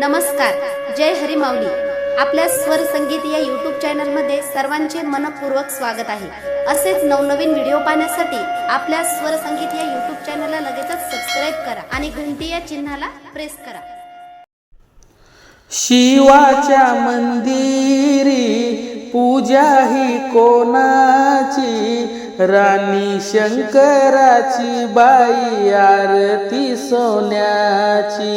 नमस्कार जय हरी माऊली आपल्या स्वर संगीत या युट्यूब चॅनलमध्ये सर्वांचे मनपूर्वक स्वागत आहे. असेच नवनवीन व्हिडिओ पाहण्यासाठी आपल्या स्वर संगीत या युट्यूब चॅनलला लगेचच सबस्क्राईब करा आणि घंटी या चिन्हाला प्रेस करा. शिवाच्या मंदिरी पूजा ही कोणाची? राणी शंकराची बाई आरती सोन्याची.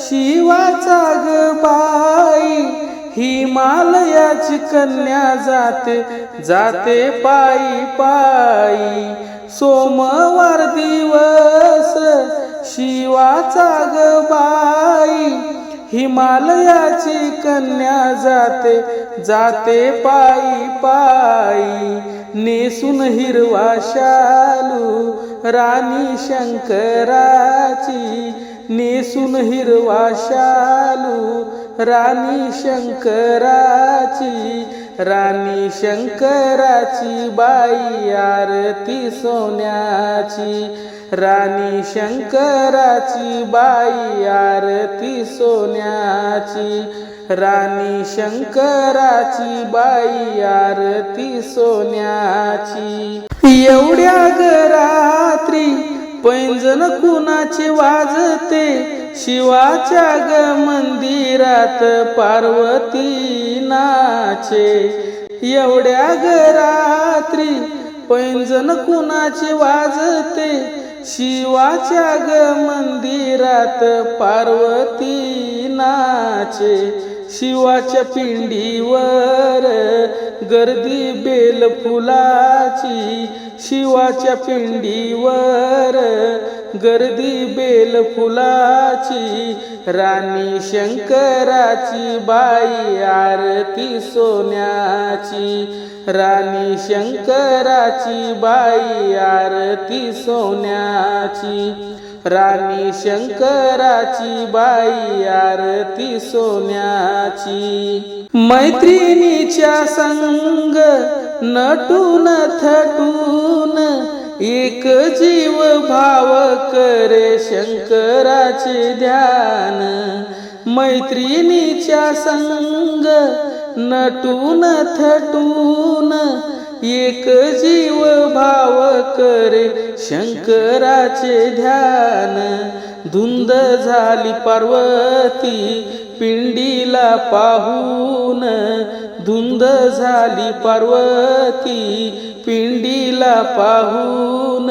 शिवाचा ग बाई हिमालयाची कन्या जाते जाते पायी पायी. सोमवार दिवस शिवाचा ग बाई हिमालयाची कन्या जाते जाते पायी पायी. नेसून हिरवा शालू राणी शंकराची नेसून हिरवा शालू राणी शंकराची राणी शंकराची बाई आरती सोन्याची राणी शंकराची बाई आरती सोन्याची राणी शंकराची बाई आरती सोन्याची. एवढ्या गरात्री पैंजण कुणाचे वाजते? शिवाच्या ग मंदिरात पार्वती नाचे एवढ्या गरात्री पैंजण कुणाचे वाजते? शिवाच्या ग मंदिरात पार्वती नाचे शिवाच्या पिंडीवर गर्दी बेल फुलाची. शिवाच्या पिंडीवर गर्दी बेल फुलाची. राणी शंकराची बाई आरती सोन्याची. राणी शंकराची बाई आरती सोन्याची. राणी शंकराची बाई आरती सोन्याची. मैत्रिणीच्या संग नटून थटून एक जीव भाव करे शंकराचे ध्यान. मैत्रिणीच्या संग नटून थटून एक जीव भाव करे शंकराचे ध्यान. धुंद झाली पार्वती पिंडीला पाहून. धुंद झाली पार्वती पिंडीला पाहून.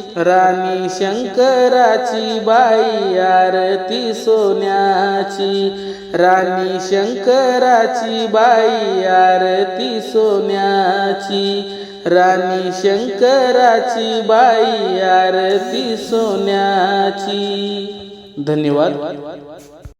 राणी शंकराची बाई आरती सोन्याची. राणी शंकराची बाई आरती सोन्याची. राणी शंकराची बाई आरती सोन्याची. धन्यवाद.